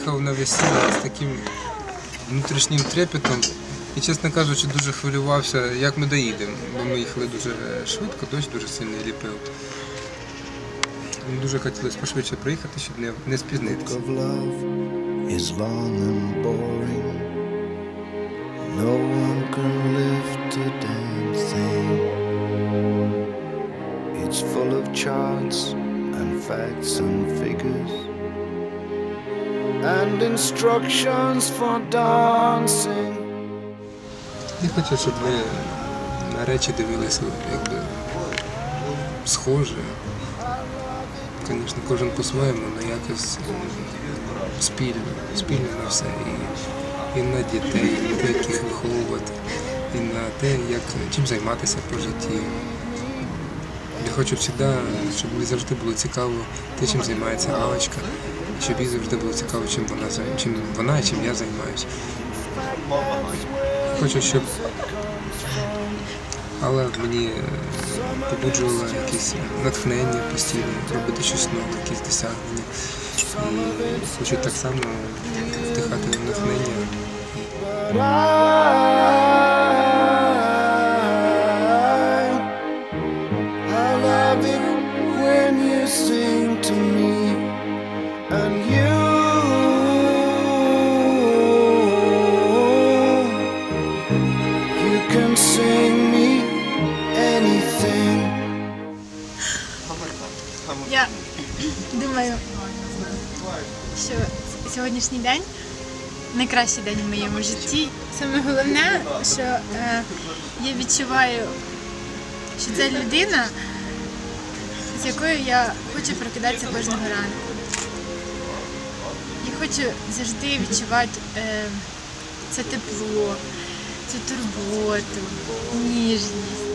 приїхав на весілля з таким внутрішнім трепетом і, чесно кажучи, дуже хвилювався, як ми доїдемо, бо ми їхали дуже швидко, дощ дуже сильний ліпив. Дуже хотілося пошвидше приїхати, щоб не, не спізнитися. figures and instructions for dancing. Я хочу, щоб ви на речі дивилися якби схоже. Звісно, кожен по-своєму, але якось спільно, спільно на все. І, і на дітей, і на те, як їх виховувати, і на те, як, чим займатися по житті. Я хочу завжди, щоб мені завжди було цікаво те, чим займається Галочка, і щоб їй завжди було цікаво, чим вона, чим вона і чим я займаюся. Хочу, щоб але мені е, побуджувало якесь натхнення постійно, робити щось нове, якісь досягнення. І хочу так само вдихати натхнення. Думаю, що сьогоднішній день найкращий день в моєму житті. Саме головне, що е, я відчуваю, що це людина, з якою я хочу прокидатися кожного ранку. Я хочу завжди відчувати е, це тепло, цю турботу, ніжність.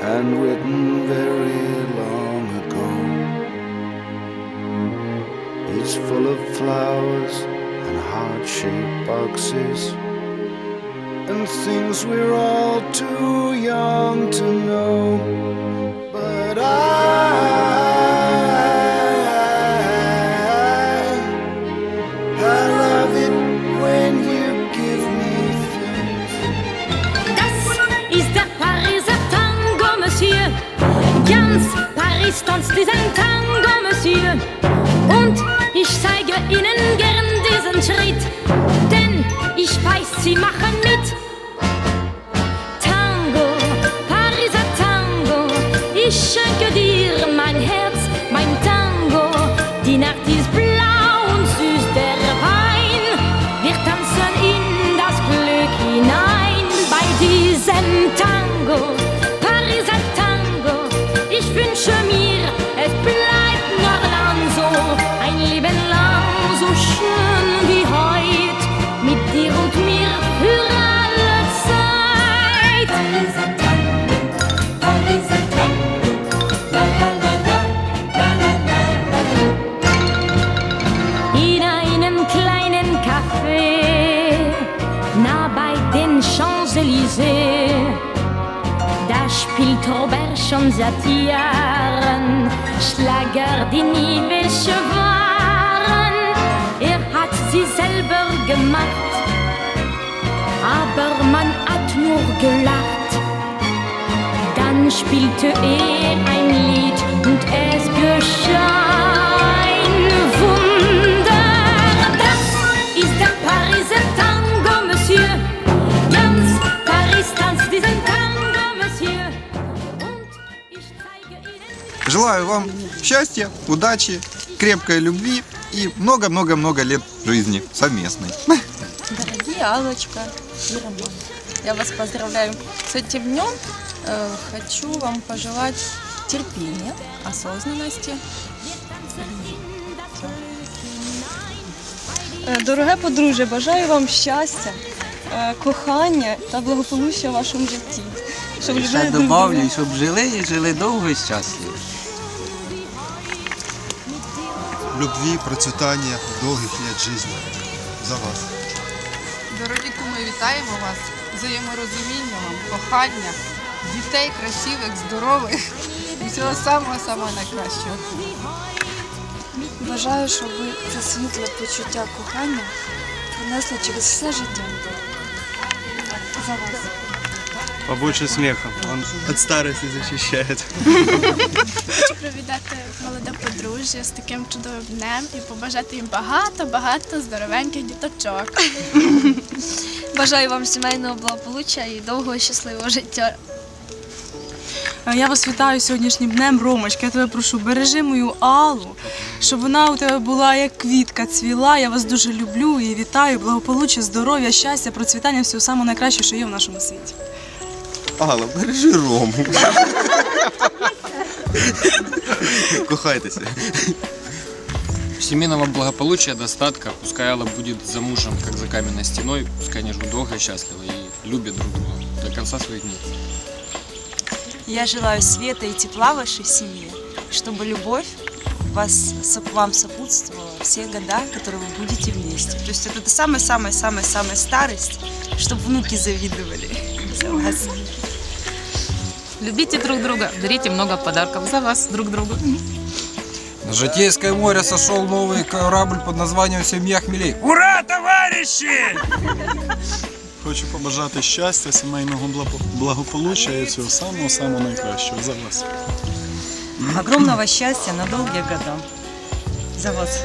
and written very long It's full of flowers and heart shaped boxes and things we're all too young to know. But I, I love it when you give me things. Tango, Monsieur. Ganz Paris tanzt diesen Tango, Monsieur. Und ich zeige Ihnen gern diesen Schritt, denn ich weiß, Sie machen mit. Tango, Pariser Tango, ich schenke dir mein Herz, mein Tango. Seit Jahren Schlager, die nie welche waren. Er hat sie selber gemacht, aber man hat nur gelacht. Dann spielte er ein Lied und es geschah Желаю вам счастья, удачи, крепкой любви и много-много-много лет жизни совместной. Дорогие Аллочка и Роман, я вас поздравляю с этим днем. Э, Хочу вам пожелать терпения, осознанности. Е, Дороге подружжя, бажаю вам щастя, е, кохання та благополуччя в вашому житті. Щоб Ще любили друг добавлю, друга. щоб жили і жили довго і щасливо. Любви, процветания, долгих лет жизни. За вас. Дорогі куми, вітаємо вас! Взаєморозуміння вам, кохання, дітей красивих, здорових і всього самого самого найкращого. Бажаю, щоб ви це світле почуття кохання принесли через все життя. За вас. Побольше смеха, он от старости защищает. Хочу привітати молоде подружжя з таким чудовим днем і побажати їм багато-багато здоровеньких діточок. Бажаю вам сімейного благополуччя і довгого щасливого життя. Е, Я вас вітаю сьогоднішнім днем, Ромочка. Я тебе прошу, бережи мою Аллу, щоб вона у тебе була як квітка цвіла. Я вас дуже люблю і вітаю. Благополуччя, здоров'я, щастя, процвітання, всього самого найкращого, що є в нашому світі. Алла, бережи Рому. Кохайтеся. Семейного благополучия, достатка. Пускай Алла будет замужем, как за каменной стеной. Пускай они живут долго и счастливо и любят друг друга до конца своих дней. Я желаю света и тепла вашей семье, чтобы любовь вас, вам сопутствовала все года, которые вы будете вместе. То есть это самая-самая-самая-самая старость, чтобы внуки завидовали за вас. Любите друг друга, дарите много подарков за вас друг другу. На Житейское море сошел новый корабль под названием «Семья хмелей». Ура, товарищи! Хочу побажати щастя, сімейного благо- благополуччя і всього самого-самого найкращого за вас. Огромного счастья на долгие года. За вас.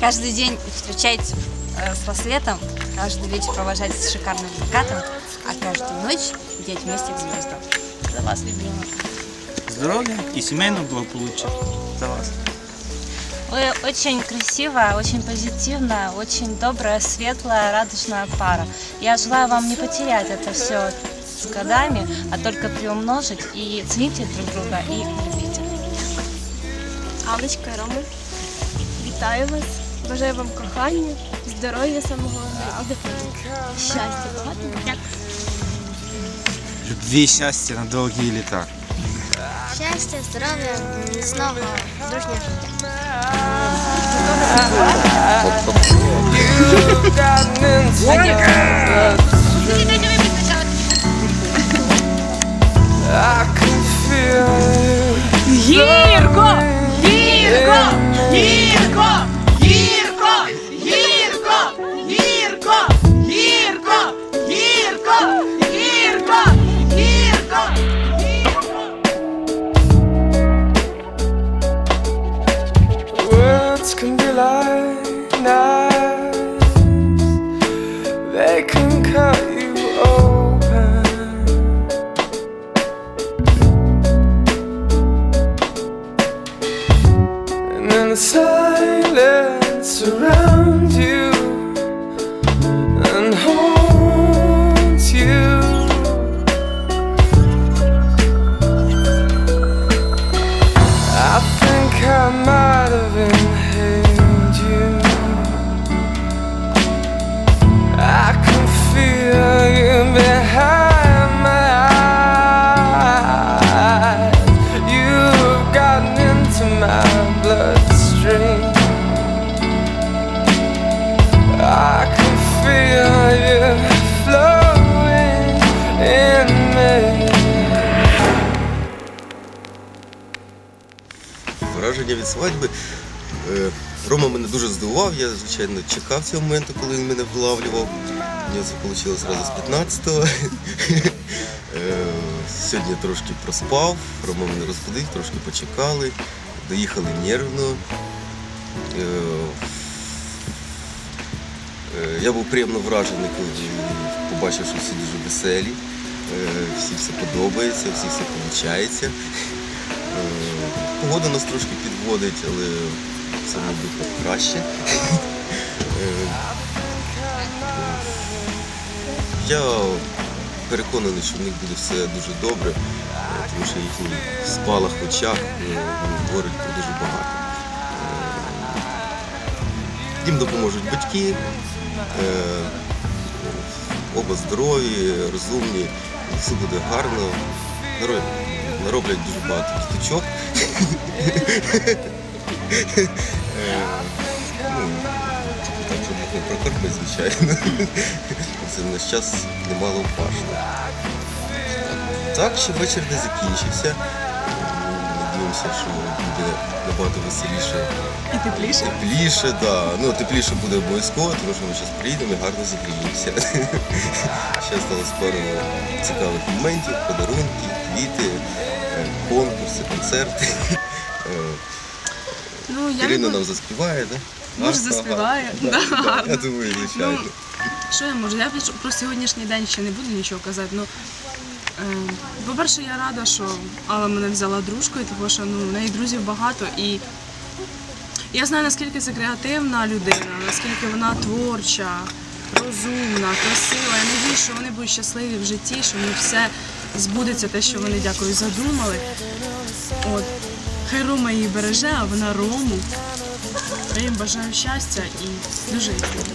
Каждый день встречать э, с рассветом, каждый вечер провожать с шикарным закатом, а каждую ночь идти вместе к звездам. За вас, любимая. Здоров'я і сімейного благополуччя за вас. Вы очень красивая, очень позитивная, очень добрая, светлая, радужная пара. Я желаю вам не потерять это все с годами, а только приумножить и цените друг друга и любите. Алечка, Рома, вітаю вас. Бажаю вам кохання, здоров'я самого щастя, багато. Дякую. Две счастья на долгие лета. Счастья, здоровья, снова дружной жизни. Гирко! Гирко! Silence around Враження від свадьби. Е, Рома мене дуже здивував. Я, звичайно, чекав цього моменту, коли він мене вилавлював. У нього це вийшло одразу з 15-го. Е, Сьогодні трошки проспав, Рома мене розбудив, трошки почекали, доїхали нервно. Е, Я був приємно вражений, коли побачив, що всі дуже веселі, всі все подобається, всі все виходить. Погода нас трошки підводить, але це, мабуть, краще. Е, Я переконаний, що в них буде все дуже добре, е, тому що їхній спалах в очах е, говорить про дуже багато. Їм допоможуть батьки, оба здорові, розумні, все буде гарно. Наро- Нароблять дуже багато діточок. Ну, так, їх не прокормити, звичайно. Це в наш час немало важно. Так, ще вечір не закінчився. Сподіваємося, що буде набагато веселіше. І тепліше. Тепліше, так. Да. Ну, тепліше буде обов'язково, тому що ми зараз приїдемо і гарно зігріємося. Ще сталося пару цікавих моментів, подарунки, квіти, конкурси, концерти. Ну, я Ірина нам заспіває, так? Може, Ага, заспіває? Да, Да. Я думаю, звичайно. Ну, Що я можу? Я про сьогоднішній день ще не буду нічого казати. Ну, е, по-перше, я рада, що Алла мене взяла дружкою, тому що ну, в неї друзів багато. І я знаю, наскільки це креативна людина, наскільки вона творча, розумна, красива. Я надію, що вони будуть щасливі в житті, що в них все збудеться те, що вони дякую задумали. От. Хай Рома її береже, а вона Рому. Я їм бажаю щастя і дуже їх люблю.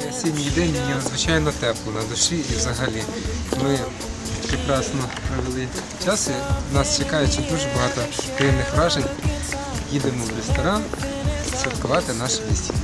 Цей осінній день мені надзвичайно тепло на душі і взагалі. Ми прекрасно провели час і нас чекає дуже багато приємних вражень. Їдемо в ресторан святкувати наше весілля.